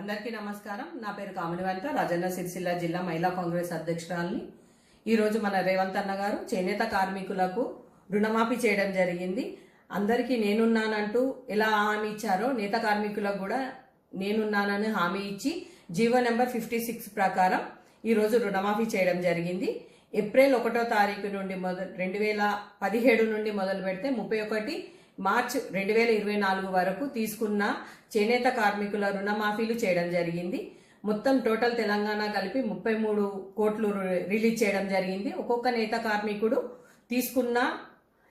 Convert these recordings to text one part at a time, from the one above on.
అందరికీ నమస్కారం. నా పేరు కామిని రాజన్న సిరిసిల్ల జిల్లా మహిళా కాంగ్రెస్ అధ్యక్షురాలని. ఈరోజు మన రేవంత్ అన్న గారు చేనేత కార్మికులకు రుణమాఫీ చేయడం జరిగింది. అందరికీ నేనున్నానంటూ ఎలా హామీ ఇచ్చారో నేత కార్మికులకు కూడా నేనున్నానని హామీ ఇచ్చి జీవో నెంబర్ ఫిఫ్టీ సిక్స్ ప్రకారం ఈరోజు రుణమాఫీ చేయడం జరిగింది. ఏప్రిల్ ఒకటో తారీఖు నుండి మొదలు రెండు వేల పదిహేడు నుండి మొదలు పెడితే ముప్పై ఒకటి మార్చ్ రెండు వేల ఇరవై నాలుగు వరకు తీసుకున్న చేనేత కార్మికుల రుణమాఫీలు చేయడం జరిగింది. మొత్తం టోటల్ తెలంగాణ కలిపి ముప్పై మూడు కోట్లు రి- రిలీజ్ చేయడం జరిగింది. ఒక్కొక్క నేత కార్మికుడు తీసుకున్న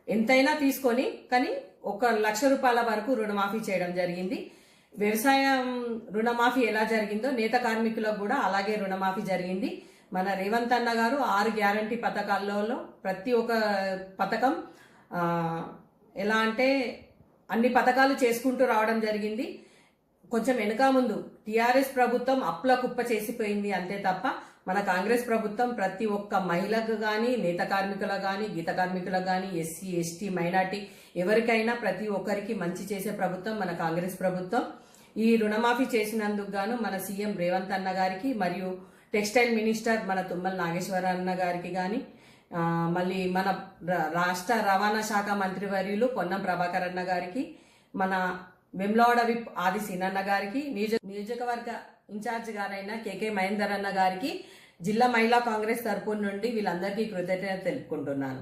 ఎంతైనా తీసుకొని కానీ ఒక లక్ష రూపాయల వరకు రుణమాఫీ చేయడం జరిగింది. వ్యవసాయం రుణమాఫీ ఎలా జరిగిందో నేత కార్మికులకు కూడా అలాగే రుణమాఫీ జరిగింది. మన రేవంత్ అన్న గారు ఆరు గ్యారంటీ పథకాలలో ప్రతి ఒక్క పథకం ఎలా అంటే అన్ని పథకాలు చేసుకుంటూ రావడం జరిగింది. కొంచెం వెనుక ముందు టీఆర్ఎస్ ప్రభుత్వం అప్పుల కుప్ప చేసిపోయింది అంతే తప్ప మన కాంగ్రెస్ ప్రభుత్వం ప్రతి ఒక్క మహిళకు కానీ నేత కార్మికులకు కానీ గీత కార్మికులకు కానీ ఎస్సీ ఎస్టీ మైనార్టీ ఎవరికైనా ప్రతి ఒక్కరికి మంచి చేసే ప్రభుత్వం మన కాంగ్రెస్ ప్రభుత్వం. ఈ రుణమాఫీ చేసినందుకు గాను మన సీఎం రేవంత్ అన్న గారికి మరియు టెక్స్టైల్ మినిస్టర్ మన తుమ్మల నాగేశ్వర అన్న గారికి కానీ మళ్ళీ మన రాష్ట్ర రవాణా శాఖ మంత్రివర్యులు పొన్నం ప్రభాకర్ అన్న గారికి మన వెమ్లవాడ విప్ ఆది సీనన్న గారికి నియోజ నియోజకవర్గ ఇన్ఛార్జ్ గారైన కేకే మహేందర్ అన్న గారికి జిల్లా మహిళా కాంగ్రెస్ తరపు నుండి వీళ్ళందరికీ కృతజ్ఞత తెలుపుకుంటున్నాను.